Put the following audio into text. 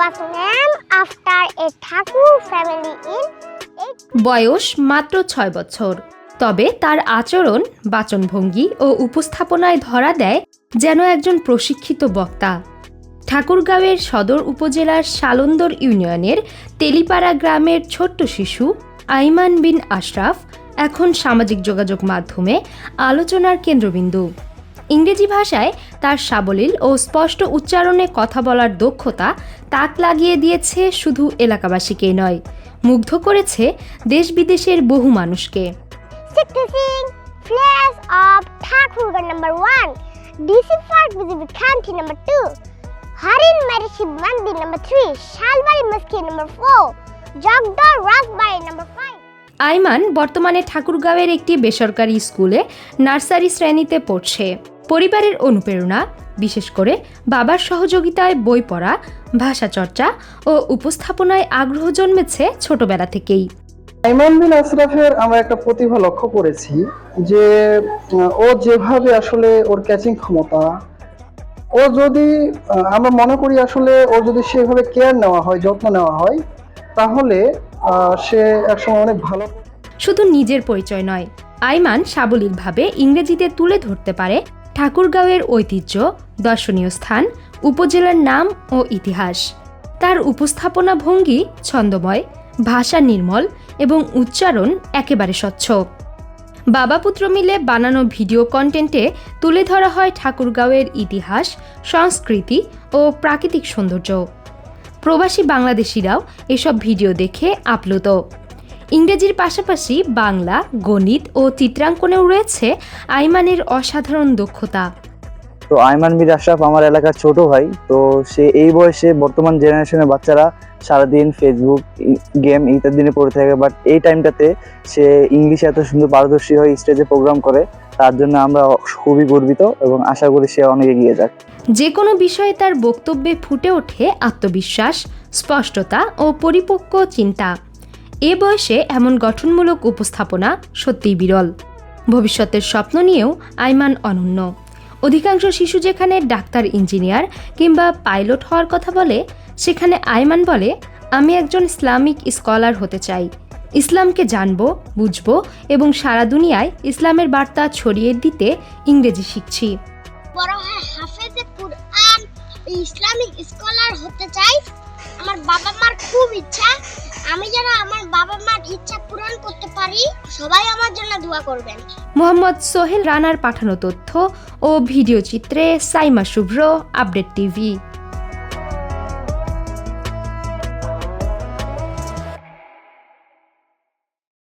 was named after a Thakur family in বয়স মাত্র ছয় বছর। তবে তার আচরণ, বাচনভঙ্গি ও উপস্থাপনায় ধরা দেয় যেন একজন প্রশিক্ষিত বক্তা। ঠাকুরগাঁওয়ের সদর উপজেলার সালন্দর ইউনিয়নের তেলিপাড়া গ্রামের ছোট্ট শিশু আইমান বিন আশরাফ এখন সামাজিক যোগাযোগ মাধ্যমে আলোচনার কেন্দ্রবিন্দু। ইংরেজি ভাষায় তার সাবলীল ও স্পষ্ট উচ্চারণে কথা বলার দক্ষতা তাক লাগিয়ে দিয়েছে শুধু এলাকাবাসীকেই নয় মুগ্ধ করেছে দেশ বিদেশের বহু মানুষকে। আইমান বর্তমানে ঠাকুরগাঁওয়ের একটি বেসরকারি স্কুলে নার্সারি শ্রেণীতে পড়ছে। পরিবারের অনুপ্রেরণা বিশেষ করে বাবার সহযোগিতায় বই পড়া ভাষা চর্চা ও উপস্থাপনায় আগ্রহ জন্মেছে ছোটবেলা থেকেই। আইমান বিন আশরাফের আমরা একটা প্রতিভা লক্ষ্য করেছি যে ও যেভাবে আসলে ওর ক্যাচিং ক্ষমতা ও যদি আমরা মনে করি আসলে ও যদি সেভাবে কেয়ার নেওয়া হয় যত্ন নেওয়া হয় তাহলে সে একসময় অনেক ভালো। শুধু নিজের পরিচয় নয় আইমান সাবলীলভাবে ইংরেজিতে তুলে ধরতে পারে ঠাকুরগাঁওয়ের ঐতিহ্য, দর্শনীয় স্থান, উপজেলার নাম ও ইতিহাস। তার উপস্থাপনা ভঙ্গি ছন্দময়, ভাষা নির্মল এবং উচ্চারণ একেবারে স্বচ্ছ। বাবা পুত্র মিলে বানানো ভিডিও কন্টেন্টে তুলে ধরা হয় ঠাকুরগাঁওয়ের ইতিহাস, সংস্কৃতি ও প্রাকৃতিক সৌন্দর্য। প্রবাসী বাংলাদেশিরাও এসব ভিডিও দেখে আপ্লুত। ইংরেজির পাশাপাশি বাংলা গণিত ও চিত্রাঙ্কনেও রয়েছে আইমানের অসাধারণ দক্ষতা। তো আইমান মির আশরাফ আমার এলাকার ছোট ভাই তো সে এই বয়সে বর্তমান জেনারেশনের বাচ্চারা সারাদিন ফেসবুক গেম ইত্যাদি নিয়ে পড়ে থাকে বাট এই টাইমটাতে সে ইংলিশে এত সুন্দর পারদর্শী হয়ে স্টেজে প্রোগ্রাম করে তার জন্য আমরা খুবই গর্বিত এবং আশা করি সে অনেক এগিয়ে যাক। যে কোনো বিষয়ে তার বক্তব্যে ফুটে ওঠে আত্মবিশ্বাস স্পষ্টতা ও পরিপক্ক চিন্তা। এ বয়সে এমন গঠনমূলক উপস্থাপনা সত্যিই বিরল। ভবিষ্যতের স্বপ্ন নিয়েও আইমান অনন্য। অধিকাংশ শিশু যেখানে ডাক্তার, ইঞ্জিনিয়ার কিংবা পাইলট হওয়ার কথা বলে, সেখানে আইমান বলে, আমি একজন ইসলামিক স্কলার হতে চাই। ইসলামকে জানব, বুঝব এবং সারা দুনিয়ায় ইসলামের বার্তা ছড়িয়ে দিতে ইংরেজি শিখছি। কুরআন, ইসলামিক স্কলার হতে চাই আমার বাবা মার খুব ইচ্ছা। আমি যেন আমার বাবা মার ইচ্ছা পূরণ করতে পারি, সবাই আমার জন্য দোয়া করবেন। মোহাম্মদ সোহেল রানার পাঠানো তথ্য ও ভিডিও চিত্রে সাইমা শুভ্র, আপডেট টিভি।